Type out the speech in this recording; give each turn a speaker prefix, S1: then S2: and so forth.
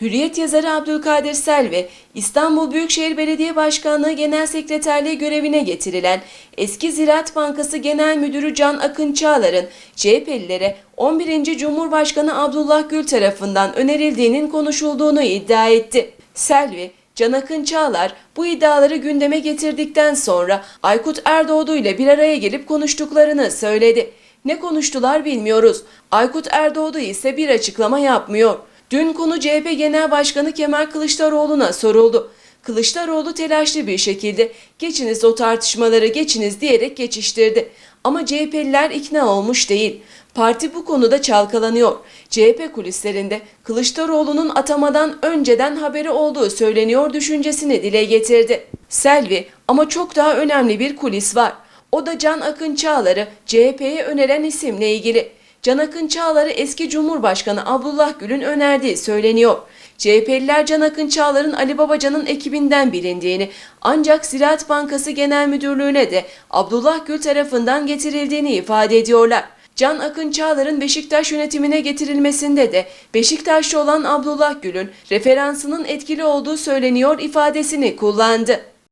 S1: Hürriyet yazarı Abdülkadir Selvi, İstanbul Büyükşehir Belediye Başkanlığı Genel Sekreterliği görevine getirilen eski Ziraat Bankası Genel Müdürü Can Akın Çağlar'ın CHP'lilere 11. Cumhurbaşkanı Abdullah Gül tarafından önerildiğinin konuşulduğunu iddia etti. Selvi, Can Akın Çağlar bu iddiaları gündeme getirdikten sonra Aykut Erdoğdu ile bir araya gelip konuştuklarını söyledi. Ne konuştular bilmiyoruz. Aykut Erdoğdu ise bir açıklama yapmıyor. Dün konu CHP Genel Başkanı Kemal Kılıçdaroğlu'na soruldu. Kılıçdaroğlu telaşlı bir şekilde geçiniz o tartışmaları geçiniz diyerek geçiştirdi. Ama CHP'liler ikna olmuş değil. Parti bu konuda çalkalanıyor. CHP kulislerinde Kılıçdaroğlu'nun atamadan önceden haberi olduğu söyleniyor düşüncesini dile getirdi. Selvi ama çok daha önemli bir kulis var. O da Can Akın Çağlar'ı CHP'ye öneren isimle ilgili. Can Akın Çağlar'ı eski Cumhurbaşkanı Abdullah Gül'ün önerdiği söyleniyor. CHP'liler Can Akın Çağlar'ın Ali Babacan'ın ekibinden bilindiğini ancak Ziraat Bankası Genel Müdürlüğü'ne de Abdullah Gül tarafından getirildiğini ifade ediyorlar. Can Akın Çağlar'ın Beşiktaş yönetimine getirilmesinde de Beşiktaşlı olan Abdullah Gül'ün referansının etkili olduğu söyleniyor ifadesini kullandı.